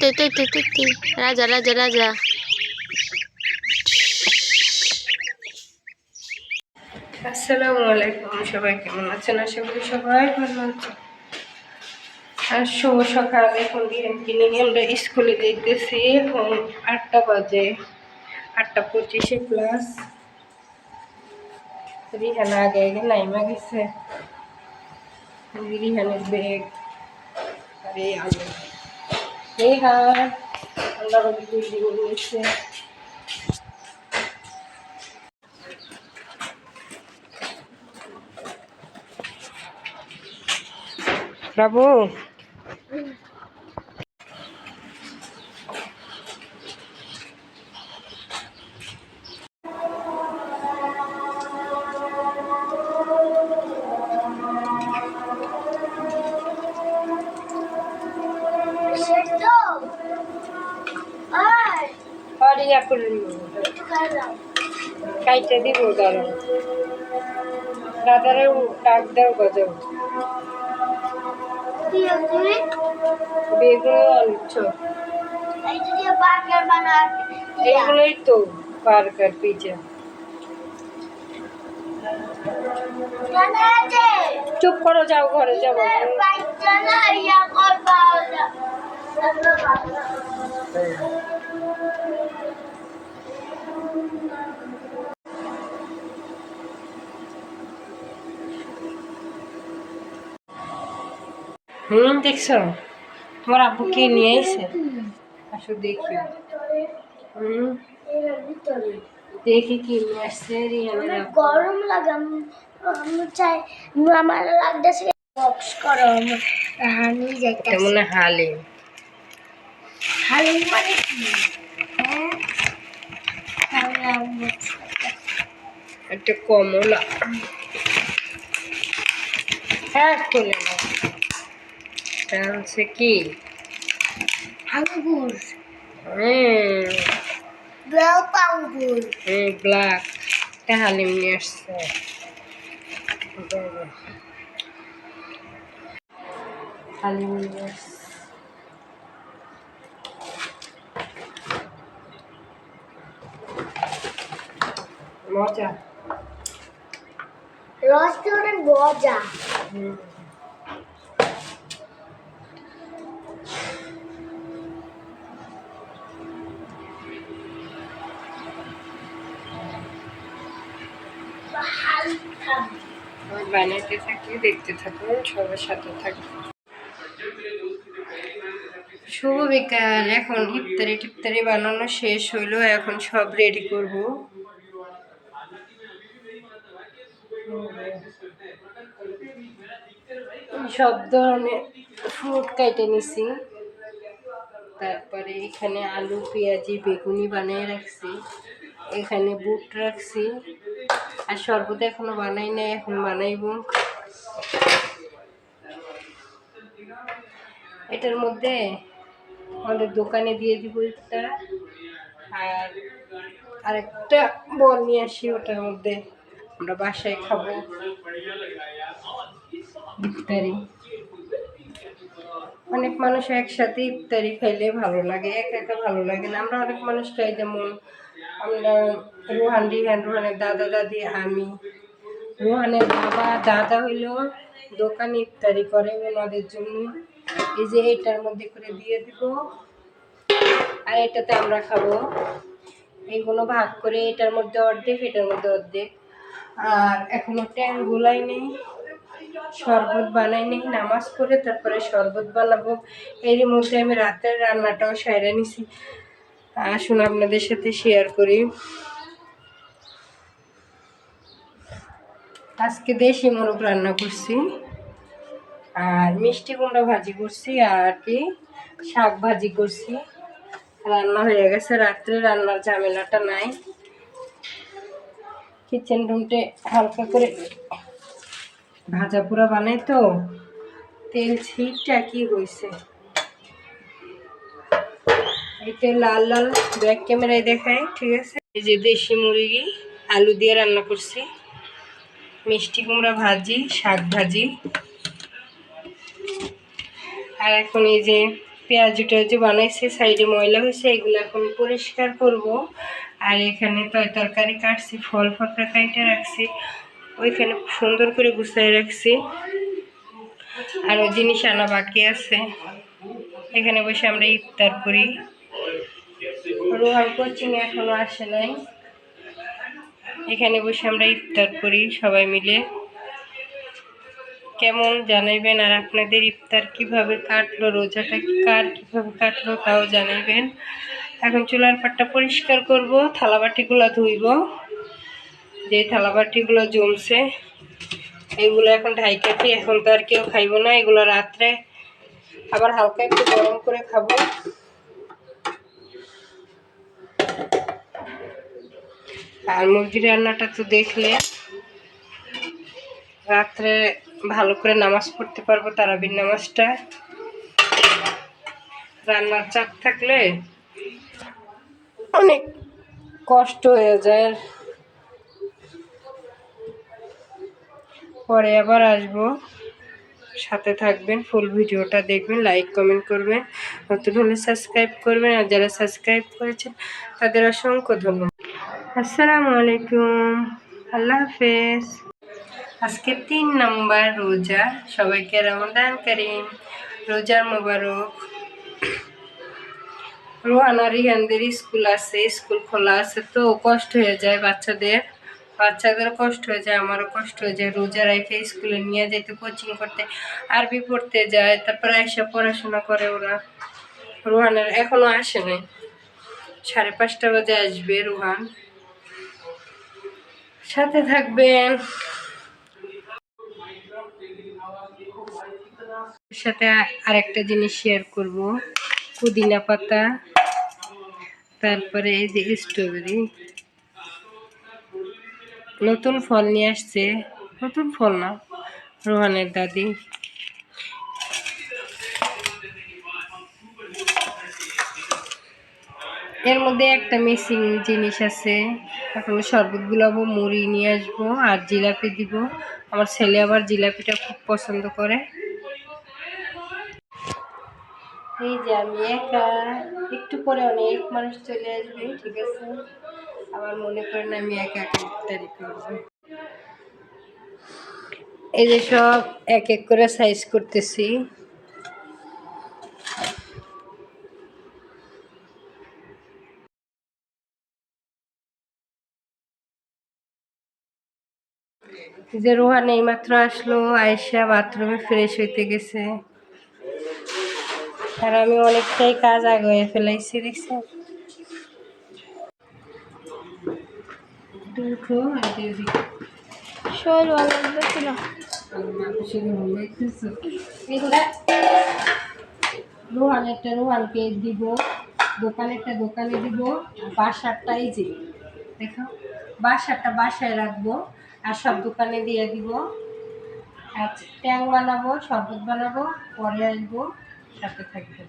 তুই তুই তুই তুই রাজা রাজা রাজা। আসসালামু আলাইকুম, সবাই কেমন আছেন? আশা করি সবাই ভালো আছেন। আর শুভ সকাল, এখন বিএনপি নিয়ে আমরা স্কুলে যেতেছি এখন আটটা বাজে, আটটা পঁচিশে ক্লাস। রিহানা আগে আগে নাইমা গেছে। রিহানের ব্যাগ আর আলু। রেহান আল্লাহ রবি বিল্ডিং নিয়েছে বাবু। এখন একটু কাইটে দিব দাঁড়ান দাদারে ডাক দাও গজব। বেগুন এগুলোই তো বার্গার পিজা। চুপ করো যাও ঘরে জানা পাওয়া হুম দেখছ? তোমার আব্বু কে নিয়ে এসে আসো দেখি। হুম। দেখি কি নিয়ে আসছে আব্বু। গরম লাগে আমি- আমি চাই আমার লাগতেছে বক্স করো হানি যাইতে মনে হালিম। হালি মানে কি? হ্যাঁ? একটা কমলা। হ্যাঁ নাও। এটা হচ্ছে কি? আঙ্গুর হুম। বেল আঙ্গুর হুম ব্ল্যাক। এটা হালিম নিয়ে আসছে। হালিম নিয়ে আসছে। মজা। রেস্টুরেন্ট মজা। হুম। বানাইতে থাকি, দেখতে থাকুন, সবার সাথে থাকুন। শুভ বিকাল, এখন ইফতারি টিফতারি বানানো শেষ হইল, এখন সব রেডি করব। সব ধরনের ফ্রুট কেটে নিছি। তারপরে এখানে আলু, পেঁয়াজি, বেগুনি বানিয়ে রাখছি। এখানে বুট রাখছি। আর শরবত এখনও বানাই নাই, এখন বানাইব। এটার মধ্যে আমাদের দোকানে দিয়ে দিব একটা। আর আরেকটা বল নিয়ে আসি ওটার মধ্যে। আমরা বাসায় খাব। ইফতারি। অনেক মানুষ একসাথে ইফতারি খাইলে ভালো লাগে, একা একা ভালো লাগে না। আমরা অনেক মানুষ খাই যেমন আমরা রোহান রিহান রোহানের দাদা, দাদি, আমি। রোহানের বাবা, দাদা হইল দোকানে ইফতারি করে ওনাদের জন্য। এই যে এটার মধ্যে করে দিয়ে দিব। আর এটাতে আমরা খাব। এইগুলো ভাগ করে এটার মধ্যে অর্ধেক, এটার মধ্যে অর্ধেক। আর এখনও ট্যাং গোলাই নেই। শরবত বানাই নেই, নামাজ পড়ে তারপরে শরবত বানাবো। এর মধ্যে আমি রাতের রান্নাটাও সেরে নিছি। আসুন, আপনাদের সাথে শেয়ার করি। আজকে দেশি মোরগ রান্না করছি, আর মিষ্টি কুমড়া ভাজি করছি, আর কি শাক ভাজি করছি। রান্না হয়ে গেছে, রাত্রে রান্নার ঝামেলাটা নাই। কিচেন রুমটে হালকা করে ভাজা পোড়া বানাই তো, তেল ছিটটা কি হয়েছে এটা লাল লাল ব্যাক ক্যামেরায় দেখায় ঠিক আছে? এই যে দেশি মুরগি, আলু দিয়ে রান্না করছি। মিষ্টি কুমড়া ভাজি, শাক ভাজি। আর এখন এই যে পেঁয়াজু টেয়াজু বানাইছে, সাইডে ময়লা হয়েছে, এগুলো এখন পরিষ্কার করব। আর এখানে তয় তরকারি কাটছি, ফল ফলটা কাইটে রাখছি, ওইখানে সুন্দর করে গুছাই রাখছি। আরও জিনিস আনা বাকি আছে। এখানে বসে আমরা ইফতার করি। রোহান কোচিং এখনও আসে নাই। এখানে বসে আমরা ইফতার করি সবাই মিলে। কেমন জানাইবেন আর আপনাদের ইফতার কীভাবে কাটলো, রোজাটা কার কীভাবে কাটলো তাও জানাইবেন। এখন চুলার পাটটা পরিষ্কার করব, থালাবাটিগুলো ধুইব। যে থালাবাটিগুলো জমছে, এগুলো এখন ঢাই ঢাইকাটি এখন তো আর কেউ খাইব না, এগুলো রাত্রে। আবার হালকা একটু গরম করে খাব। আর মুরগি রান্নাটা তো দেখলে রাত্রে ভালো করে নামাজ পড়তে পারব, তারাবির নামাজটা। রান্নার চাপ থাকলে অনেক কষ্ট হয়ে যায়। পরে আবার আসব। সাথে থাকবেন, ফুল ভিডিওটা দেখবেন, লাইক, কমেন্ট করবেন, নতুন হলে সাবস্ক্রাইব করবেন, আর যারা সাবস্ক্রাইব করেছেন তাদের অসংখ্য ধন্যবাদ। আসসালামু আলাইকুম। আল্লাহ হাফেজ। আজকে তিন নম্বর রোজা। সবাইকে রমদান করিম। রোজার মোবারক। রোহানা রিহানদের স্কুল আছে, স্কুল খোলা আছে, তো কষ্ট হয়ে যায় বাচ্চাদের। বাচ্চাদের কষ্ট হয়ে যায়, আমারও কষ্ট হয়ে যায়। রোজা রেখে স্কুলে নিয়ে যেতে কোচিং করতে। আরবি পড়তে যায়, তারপরে এসে পড়াশোনা করে ওরা। রোহানের এখনও আসে নাই। সাড়ে পাঁচটা বাজে আসবে রোহান। সাথে থাকবেন। সাথে আরেকটা জিনিস শেয়ার করব। পুদিনা পাতা, তারপরে এই যে স্ট্রবেরি নতুন ফল নিয়ে আসছে। নতুন ফল না, রোহানের দাদি। এর মধ্যে একটা মিসিং জিনিস আছে। এখন শরবত গুলাবো, মুড়ি নিয়ে আসব আর জিলাপি দিব। আমার ছেলে আবার জিলাপিটা খুব পছন্দ করে। এই যে আমি একা, একটু পরে অনেক মানুষ চলে আসবে, ঠিক আছে? আবার মনে করেন আমি একা একা ইফতারি করব। এই যে সব এক এক করে সাইজ করতেছি। যে রোহান এইমাত্র আসলো আয়েশা বাথরুমে ফ্রেশ হইতে গেছে। আর আমি অনেকটাই কাজ আগে ফেলাইছি একটু উঠো আর শরীর ভালো লাগতেছিল রোহানেরটা রোহানকে দিব দোকানেরটা দোকানে দিব বাসারটা এই যে দেখো বাসারটা বাসায় রাখব। আর সব দোকানে দিয়ে দিব। আর ট্যাং বানাবো শরবত বানাবো পরে আসব সাথে থাকবে।